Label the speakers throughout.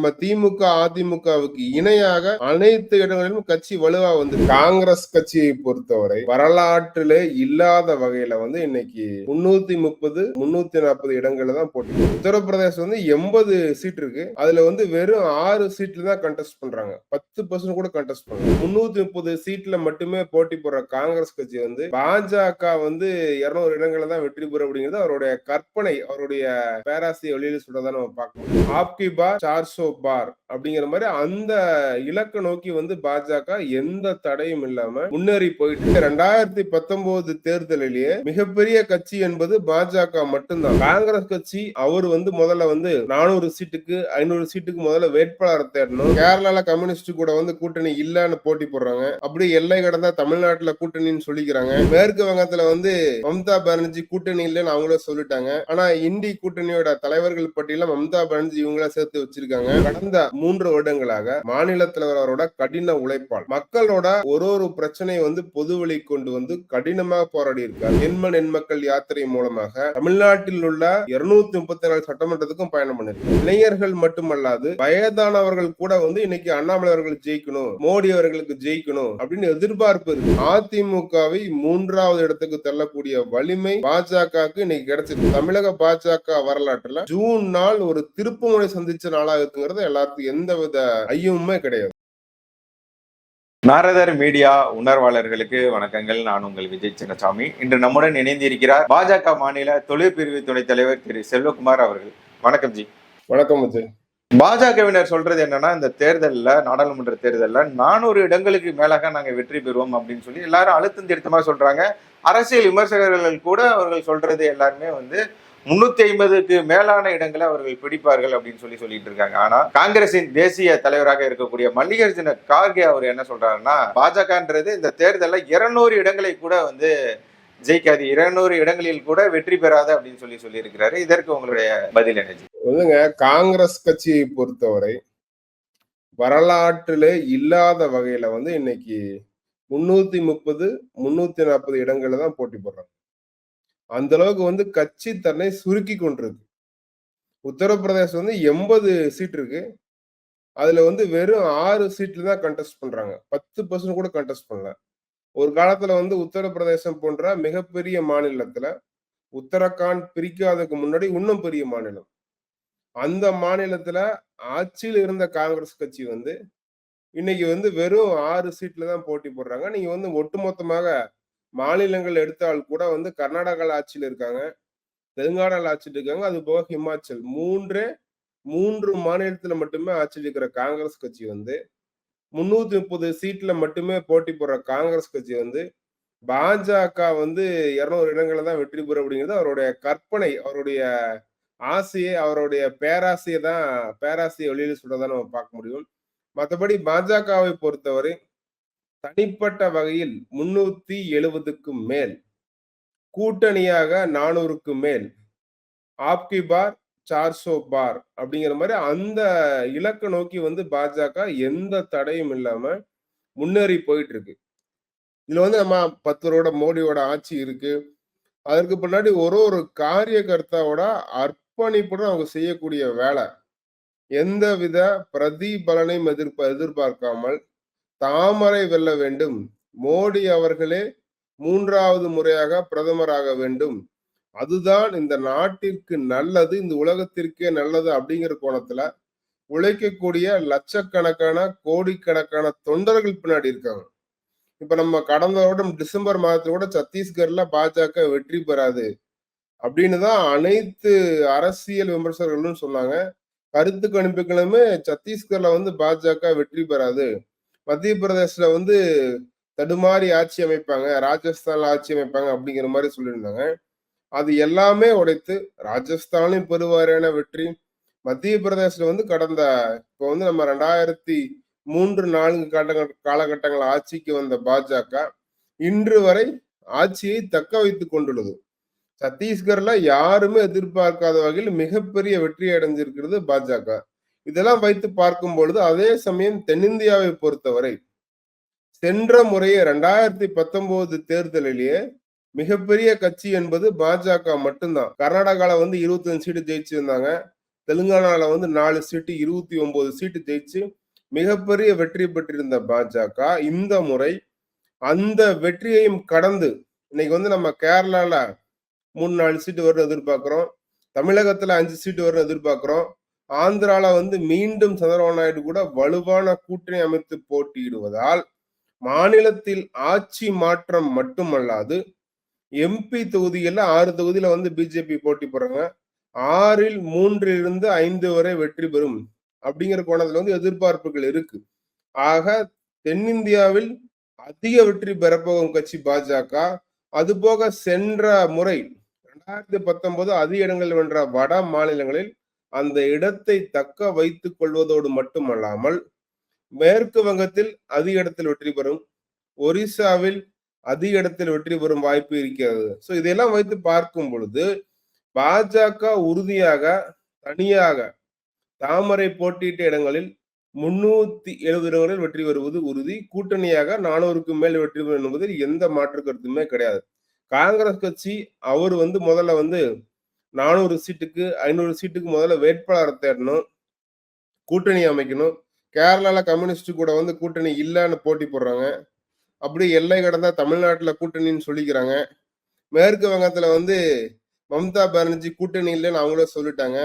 Speaker 1: நம்ம திமுக அதிமுகவுக்கு இணையாக அனைத்து இடங்களிலும் கட்சி வலுவா வந்து காங்கிரஸ் கட்சியை பொறுத்தவரை வரலாற்றிலே இல்லாத வகையில வந்து இன்னைக்கு முன்னூத்தி முப்பது முன்னூத்தி நாற்பது இடங்கள்ல தான் போட்டி உத்தரப்பிரதேசம் வந்து எண்பது சீட் இருக்கு. அதுல வந்து வெறும் ஆறு சீட்ல தான் கண்டெஸ்ட் பண்றாங்க. பத்து பர்சன்ட் கூட கண்டெஸ்ட் பண்றாங்க முன்னூத்தி முப்பது சீட்ல மட்டுமே போட்டி போடுற காங்கிரஸ் கட்சி வந்து பாஜக வந்து இருநூறு இடங்கள்ல தான் வெற்றி பெறும் அப்படிங்கிறது அவருடைய கற்பனை அவருடைய பேராசிய வெளியில சொல்றதா நம்ம பார்க்கணும். ஆப்கி பார் சார்சோ பார் அப்படிங்கிற மாதிரி அந்த இலக்கை நோக்கி வந்து பாஜக எந்த தடையும் இல்லாம முன்னேறி போயிட்டு ரெண்டாயிரத்தி பத்தொன்பது தேர்தலிலேயே மிகப்பெரிய கட்சி என்பது பாஜக மட்டும்தான். காங்கிரஸ் கட்சி அவர் வந்து முதல்ல வந்து நானூறு சீட்டுக்கு ஐநூறு சீட்டுக்கு முதல்ல வேட்பாளரை தேடணும். கேரளால கம்யூனிஸ்ட் கூட வந்து கூட்டணி இல்லன்னு போட்டி போடுறாங்க. அப்படி எல்லை கடந்தா தமிழ்நாட்டுல கூட்டணின்னு சொல்லிக்கிறாங்க. மேற்கு வங்கத்துல வந்து மம்தா பானர்ஜி கூட்டணி இல்லைன்னு அவங்களே சொல்லிட்டாங்க. ஆனா இந்தி கூட்டணியோட தலைவர்கள் பட்டியல மம்தா பானர்ஜி இவங்கள சேர்த்து வச்சிருக்காங்க. கடந்த மூன்று வருடங்களாக மாநில தலைவரோட கடின உழைப்பால் மக்களோட ஒரு ஒரு பிரச்சனையை வந்து பொது வழி கொண்டு வந்து கடினமாக போராடி இருக்கார். எண்ம எண்மக்கள் யாத்திரை மூலமாக தமிழ்நாட்டில் உள்ள இருநூத்தி முப்பத்தி நாலு சட்டமன்றத்துக்கும் பயணம் பண்ணிருக்காங்க இளைஞர்கள் மட்டுமல்லாது வயதானவர்கள் கூட வந்து இன்னைக்கு அண்ணாமலை அவர்கள் ஜெயிக்கணும் மோடி அவர்களுக்கு ஜெயிக்கணும் அப்படின்னு எதிர்பார்ப்பு இருக்கு. அதிமுகவை மூன்றாவது இடத்துக்கு தள்ளக்கூடிய வலிமை பாஜகவுக்கு இன்னைக்கு கிடைச்சிருக்கு. தமிழக பாஜக வரலாற்றுல ஜூன் நாள் ஒரு திருப்புமுனை சந்திச்ச நாளாக இருக்குங்கிறது எல்லாத்துக்கும் எந்தவித ஐயமுமே கிடையாது.
Speaker 2: நாரதர் மீடியா உணர்வாளர்களுக்கு வணக்கங்கள். நான் உங்கள் விஜய் சின்னசாமி. இன்று நம்முடன் இணைந்திருக்கிறார் பாஜக மாநில தொழிற்பிரிவு துணைத் தலைவர் திரு செல்வகுமார் அவர்கள். வணக்கம் ஜி.
Speaker 1: வணக்கம் விஜய்.
Speaker 2: பாஜகவினர் சொல்றது என்னன்னா இந்த தேர்தல்ல நாடாளுமன்ற தேர்தல்ல நானூறு இடங்களுக்கு மேலாக நாங்க வெற்றி பெறுவோம் அப்படின்னு சொல்லி எல்லாரும் அழுத்தம் திருத்தமா சொல்றாங்க. அரசியல் விமர்சகர்கள் கூட அவர்கள் சொல்றது எல்லாருமே வந்து முன்னூத்தி ஐம்பதுக்கு மேலான இடங்களை அவர்கள் பிடிப்பார்கள் அப்படின்னு சொல்லி சொல்லிட்டு இருக்காங்க. ஆனா காங்கிரசின் தேசிய தலைவராக இருக்கக்கூடிய மல்லிகார்ஜுன கார்கே அவர் என்ன சொல்றாருன்னா பாஜகன்றது இந்த தேர்தலில் இருநூறு இடங்களை கூட வந்து ஜெயிக்காது. இருநூறு இடங்களில் கூட வெற்றி பெறாது அப்படின்னு சொல்லி சொல்லியிருக்கிறாரு. இதற்கு உங்களுடைய பதில் என்ன
Speaker 1: காங்கிரஸ் கட்சியை பொறுத்தவரை வரலாற்றிலே இல்லாத வகையில வந்து இன்னைக்கு முன்னூத்தி முப்பது முன்னூத்தி நாற்பது இடங்கள்ல தான் போட்டி போடுறாங்க. அந்த அளவுக்கு வந்து கட்சி தன்னை சுருக்கி கொண்டிருக்கு. உத்தரப்பிரதேசம் வந்து எண்பது சீட் இருக்கு. அதுல வந்து வெறும் ஆறு சீட்ல தான் கண்டெஸ்ட் பண்றாங்க. பத்து பர்சன்ட் கூட கண்டெஸ்ட் பண்ணல. ஒரு காலத்துல வந்து உத்தரப்பிரதேசம் போன்ற மிகப்பெரிய மாநிலத்துல உத்தரகாண்ட் பிரிக்காததுக்கு முன்னாடி இன்னும் பெரிய மாநிலம். அந்த மாநிலத்துல ஆட்சியில் இருந்த காங்கிரஸ் கட்சி வந்து இன்னைக்கு வந்து வெறும் ஆறு சீட்ல தான் போட்டி போடுறாங்க. நீங்க வந்து ஒட்டுமொத்தமாக மாநிலங்கள் எடுத்தால் கூட வந்து கர்நாடகாவில் ஆட்சியில் இருக்காங்க. தெலுங்கானாவில் ஆட்சியில் இருக்காங்க. அது போக ஹிமாச்சல். மூன்றே மூன்று மாநிலத்துல மட்டுமே ஆட்சியில் இருக்கிற காங்கிரஸ் கட்சி வந்து முன்னூத்தி முப்பது சீட்ல மட்டுமே போட்டி போடுற காங்கிரஸ் கட்சி வந்து பாஜக வந்து இருநூறு இடங்களில் தான் வெற்றி பெறும் அப்படிங்கிறது அவருடைய கற்பனை அவருடைய ஆசையை அவருடைய பேராசையை தான் பேராசையை வெளியில சொல்றதா நம்ம பார்க்க முடியும். மற்றபடி பாஜகவை பொறுத்தவரை தனிப்பட்ட வகையில் முன்னூத்தி எழுபதுக்கும் மேல் கூட்டணியாக நானூறுக்கு மேல் ஆப்கி பார் சார்சோ பார் அப்படிங்கிற மாதிரி அந்த இலக்கை நோக்கி வந்து பாஜக எந்த தடையும் இல்லாம முன்னேறி போயிட்டு இருக்கு இதுல வந்து நம்ம பத்து வருட மோடியோட ஆட்சி இருக்கு. அதற்கு பின்னாடி ஒரு ஒரு காரியகர்த்தாவோட அர்ப்பணிப்புடன் அவங்க செய்யக்கூடிய வேலை. எந்த வித பிரதிபலனையும் எதிர்ப்ப எதிர்பார்க்காமல் தாமரை வெல்ல வேண்டும். மோடி அவர்களே மூன்றாவது முறையாக பிரதமராக வேண்டும். அதுதான் இந்த நாட்டிற்கு நல்லது இந்த உலகத்திற்கே நல்லது அப்படிங்கிற கோணத்துல உழைக்கக்கூடிய லட்சக்கணக்கான கோடிக்கணக்கான தொண்டர்கள் பின்னாடி இருக்காங்க. இப்ப நம்ம கடந்த வருடம் டிசம்பர் மாதத்துல கூட சத்தீஸ்கர்ல பாஜக வெற்றி பெறாது அப்படின்னு தான் அனைத்து அரசியல் விமர்சகர்களும் சொன்னாங்க. கருத்து கணிப்புகளுமே சத்தீஸ்கர்ல வந்து பாஜக வெற்றி பெறாது. மத்திய பிரதேசல வந்து தடுமாறி ஆட்சி அமைப்பாங்க ராஜஸ்தான்ல ஆட்சி அமைப்பாங்க அப்படிங்கிற மாதிரி சொல்லியிருந்தாங்க. அது எல்லாமே உடைத்து ராஜஸ்தானில் பெருவாரியான வெற்றி மத்திய பிரதேசல வந்து கடந்த இப்போ வந்து நம்ம ரெண்டாயிரத்தி மூன்று நான்கு கால காலகட்டங்கள் ஆட்சிக்கு வந்த பாஜக இன்று வரை ஆட்சியை தக்க வைத்து கொண்டுள்ளது. சத்தீஸ்கர்ல யாருமே எதிர்பார்க்காத வகையில் மிகப்பெரிய வெற்றி அடைஞ்சிருக்கிறது பாஜக. இதெல்லாம் வைத்து பார்க்கும் பொழுது அதே சமயம் தென்னிந்தியாவை பொறுத்தவரை சென்ற முறையே ரெண்டாயிரத்தி பத்தொன்பது தேர்தலிலேயே மிகப்பெரிய கட்சி என்பது பாஜக மட்டும்தான். கர்நாடகால வந்து இருபத்தஞ்சு சீட்டு ஜெயிச்சிருந்தாங்க. தெலுங்கானால வந்து நாலு சீட்டு இருபத்தி ஒன்பது சீட்டு ஜெயிச்சு மிகப்பெரிய வெற்றி பெற்றிருந்த பாஜக இந்த முறை அந்த வெற்றியையும் கடந்து இன்னைக்கு வந்து நம்ம கேரளால மூணு நாலு சீட்டு வரும்னு எதிர்பார்க்கிறோம். தமிழகத்துல அஞ்சு சீட்டு வரும்னு எதிர்பார்க்கிறோம். ஆந்திரால வந்து மீண்டும் சந்திரபாபு நாயுடு கூட வலுவான கூட்டணி அமைத்து போட்டியிடுவதால் மாநிலத்தில் ஆட்சி மாற்றம் மட்டுமல்லாது எம்பி தொகுதியில் ஆறு தொகுதியில வந்து பிஜேபி போட்டி போடுறாங்க. ஆறில் மூன்றிலிருந்து ஐந்து வரை வெற்றி பெறும் அப்படிங்கிற கோணத்துல வந்து எதிர்பார்ப்புகள் இருக்கு. ஆக தென்னிந்தியாவில் அதிக வெற்றி பெறப்போகும் கட்சி பாஜக. அது போக சென்ற முறை ரெண்டாயிரத்தி பத்தொன்பது அதிக இடங்கள் வென்ற வட மாநிலங்களில் அந்த இடத்தை தக்க வைத்துக் கொள்வதோடு மட்டுமல்லாமல் மேற்கு வங்கத்தில் அதிக இடத்தில் வெற்றி பெறும் ஒரிசாவில் அதிக இடத்தில் வெற்றி பெறும் வாய்ப்பு இருக்கிறது. சோ இதெல்லாம் வைத்து பார்க்கும் பொழுது பாஜக உறுதியாக தனியாக தாமரை போட்டியிட்ட இடங்களில் முன்னூத்தி எழுபது இடங்களில் வெற்றி பெறுவது உறுதி. கூட்டணியாக நானூறுக்கு மேல் வெற்றி பெறும் என்பதில் எந்த மாற்று கருத்துமே கிடையாது. காங்கிரஸ் கட்சி அவர் வந்து முதல்ல வந்து நானூறு சீட்டுக்கு ஐநூறு சீட்டுக்கு முதல்ல வேட்பாளரை தேடணும் கூட்டணி அமைக்கணும். கேரளாவில் கம்யூனிஸ்ட் கூட வந்து கூட்டணி இல்லைன்னு போட்டி போடுறாங்க. அப்படி எல்லை கடந்தா தமிழ்நாட்டில் கூட்டணின்னு சொல்லிக்கிறாங்க. மேற்கு வங்கத்தில் வந்து மம்தா பானர்ஜி கூட்டணி இல்லைன்னு அவங்களே சொல்லிட்டாங்க.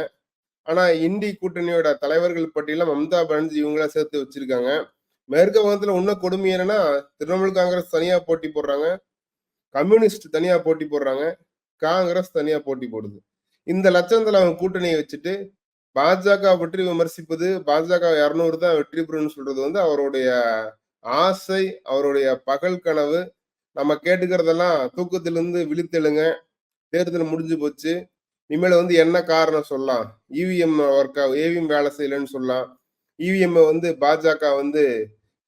Speaker 1: ஆனால் இந்தி கூட்டணியோட தலைவர்கள் பட்டியலில் மம்தா பானர்ஜி இவங்கள சேர்த்து வச்சிருக்காங்க. மேற்கு வங்கத்தில் இன்னும் கொடுமை என்னன்னா திரிணாமுல் காங்கிரஸ் தனியாக போட்டி போடுறாங்க. கம்யூனிஸ்ட் தனியாக போட்டி போடுறாங்க. காங்கிரஸ் தனியாக போட்டி போடுது. இந்த லட்சணத்துல அவங்க கூட்டணியை வச்சுட்டு பாஜக பற்றி விமர்சிப்பது பாஜக இரநூறு தான் வெற்றி பெறும்னு சொல்றது வந்து அவருடைய ஆசை அவருடைய பகல் கனவு. நம்ம கேட்டுக்கிறதெல்லாம் தூக்கத்திலிருந்து விழித்தெழுங்க. தேர்தல் முடிஞ்சு போச்சு. இனிமேல் வந்து என்ன காரணம் சொல்லலாம். இவிஎம் ஒர்க் ஏவிஎம் வேலை செய்யலன்னு சொல்லலாம். இவிஎம் வந்து பாஜக வந்து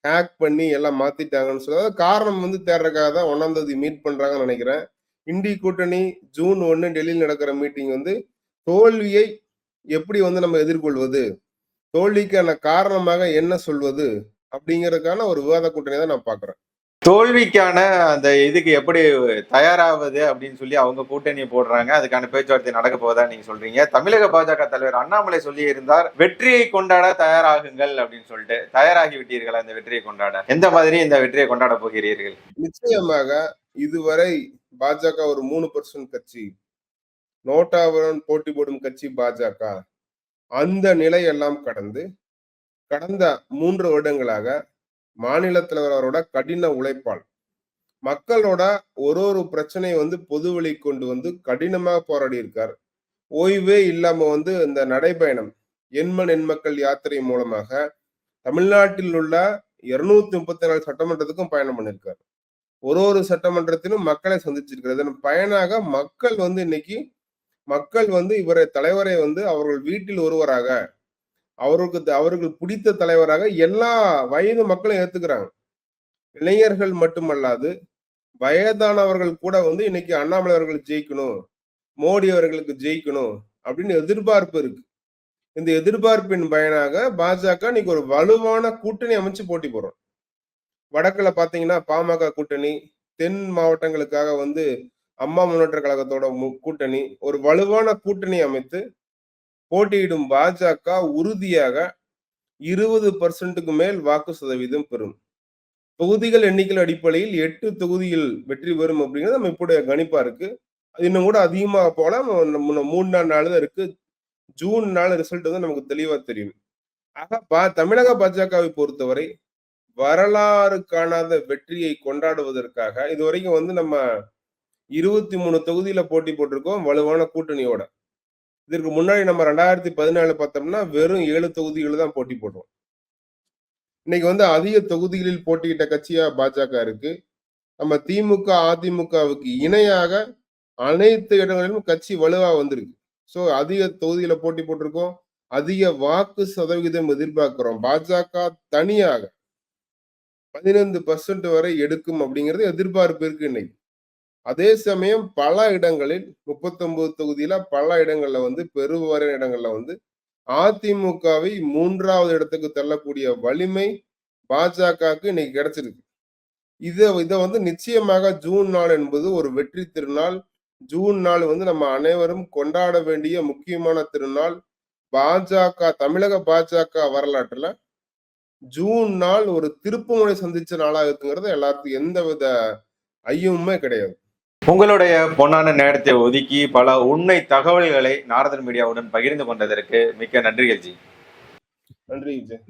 Speaker 1: ஹேக் பண்ணி எல்லாம் மாத்திட்டாங்கன்னு சொல்ல அதாவது காரணம் வந்து தேடுறதுக்காக தான் ஒன்னாம் தேதி மீட் பண்றாங்கன்னு நினைக்கிறேன். இந்தி கூட்டணி ஜூன் ஒன்னு டெல்லியில் நடக்கிற மீட்டிங் வந்து தோல்வியை எப்படி வந்து நம்ம எதிர்கொள்வது? தோல்விக்கான காரணமாக என்ன சொல்வது? அப்படிங்கறதுக்கான ஒரு விவாத கூட்டணி தான் நான் பாக்குறேன்
Speaker 2: தோல்விக்கான அந்த இதுக்கு எப்படி தயாராவது அப்படின்னு சொல்லி அவங்க கூட்டணியை போடுறாங்க. அதுக்கான பேச்சுவார்த்தை நடக்க போதா நீங்க சொல்றீங்க. தமிழக பாஜக தலைவர் அண்ணாமலை சொல்லி இருந்தார் வெற்றியை கொண்டாட தயாராகுங்கள் அப்படின்னு சொல்லிட்டு. தயாராகி விட்டீர்களா இந்த வெற்றியை கொண்டாட? எந்த மாதிரி இந்த வெற்றியை கொண்டாட போகிறீர்கள்?
Speaker 1: நிச்சயமாக இதுவரை பாஜக ஒரு மூணு பர்சன்ட் கட்சி. நோட்டாவுடன் போட்டி போடும் கட்சி பாஜக. அந்த நிலையெல்லாம் கடந்து கடந்த மூன்று வருடங்களாக மாநில தலைவரோட கடின உழைப்பால் மக்களோட ஒரு ஒரு பிரச்சனையை வந்து பொது வழி கொண்டு வந்து கடினமாக போராடி இருக்கார் ஓய்வே இல்லாம வந்து இந்த நடைபயணம் எண்மன் எண்மக்கள் யாத்திரை மூலமாக தமிழ்நாட்டில் உள்ள இருநூத்தி முப்பத்தி நாலு சட்டமன்றத்துக்கும் பயணம் பண்ணியிருக்காரு. ஒரு ஒரு சட்டமன்றத்திலும் மக்களை சந்திச்சிருக்கிறது. அதன் பயனாக மக்கள் வந்து இன்னைக்கு மக்கள் வந்து இவரை தலைவரை வந்து அவர்கள் வீட்டில் ஒருவராக அவருக்கு த- அவர்கள் பிடித்த தலைவராக எல்லா வயது மக்களும் ஏத்துக்கிறாங்க. இளைஞர்கள் மட்டுமல்லாது வயதானவர்கள் கூட வந்து இன்னைக்கு அண்ணாமலை அவர்கள் ஜெயிக்கணும் மோடி அவர்களுக்கு ஜெயிக்கணும் அப்படின்னு எதிர்பார்ப்பு இருக்கு. இந்த எதிர்பார்ப்பின் பயனாக பாஜக இன்னைக்கு ஒரு வலுவான கூட்டணி அமைச்சு போட்டி போடுறோம். வடக்குல பாத்தீங்கன்னா பாமக கூட்டணி தென் மாவட்டங்களுக்காக வந்து அம்மா முன்னேற்ற கழகத்தோட மு- கூட்டணி ஒரு வலுவான கூட்டணி அமைத்து போட்டியிடும் பாஜக உறுதியாக இருபது பர்சன்ட்டுக்கு மேல் வாக்கு சதவீதம் பெறும். தொகுதிகள் எண்ணிக்கை அடிப்படையில் எட்டு தொகுதியில் வெற்றி பெறும் அப்படிங்கிறது நம்ம இப்போடைய கணிப்பா இருக்கு. அது இன்னும் கூட அதிகமாக போல மூணு நாள் நாள் தான் இருக்கு. ஜூன் நாள் ரிசல்ட் வந்து நமக்கு தெளிவா தெரியும். ஆக பா தமிழக பாஜகவை பொறுத்தவரை வரலாறு காணாத வெற்றியை கொண்டாடுவதற்காக இது வரைக்கும் வந்து நம்ம இருபத்தி மூணு தொகுதியில போட்டி போட்டிருக்கோம் வலுவான கூட்டணியோட. இதற்கு முன்னாடி நம்ம ரெண்டாயிரத்தி பதினாலு பார்த்தோம்னா வெறும் ஏழு தொகுதிகள் தான் போட்டி போடுறோம். இன்னைக்கு வந்து அதிக தொகுதிகளில் போட்டியிட்ட கட்சியா பாஜக இருக்கு. நம்ம திமுக அதிமுகவுக்கு இணையாக அனைத்து இடங்களிலும் கட்சி வலுவா வந்திருக்கு. ஸோ அதிக தொகுதியில போட்டி போட்டிருக்கோம். அதிக வாக்கு சதவிகிதம் எதிர்பார்க்கிறோம். பாஜக தனியாக பதினைந்து பர்சன்ட் வரை எடுக்கும் அப்படிங்கிறது எதிர்பார்ப்பு இருக்கு இன்னைக்கு. அதே சமயம் பல இடங்களில் முப்பத்தொன்பது தொகுதியில பல இடங்கள்ல வந்து பெருவாரியான இடங்கள்ல வந்து அதிமுகவை மூன்றாவது இடத்துக்கு தள்ளக்கூடிய வலிமை பாஜகவுக்கு இன்னைக்கு கிடைச்சிருக்கு. இதை இதை வந்து நிச்சயமாக ஜூன் நாள் என்பது ஒரு வெற்றி திருநாள். ஜூன் நாள் வந்து நம்ம அனைவரும் கொண்டாட வேண்டிய முக்கியமான திருநாள். பாஜக தமிழக பாஜக வரலாற்றுல ஜூன் நாள் ஒரு திருப்புமுனை சந்திச்ச நாளா இருக்குங்கிறது எல்லாத்துக்கும் எந்தவித ஐயமுமே கிடையாது.
Speaker 2: உங்களுடைய பொன்னான நேரத்தை ஒதுக்கி பல உண்மை தகவல்களை நாரதன் மீடியாவுடன் பகிர்ந்து கொண்டதற்கு மிக்க நன்றிகள் ஜி
Speaker 1: நன்றி விஜய்.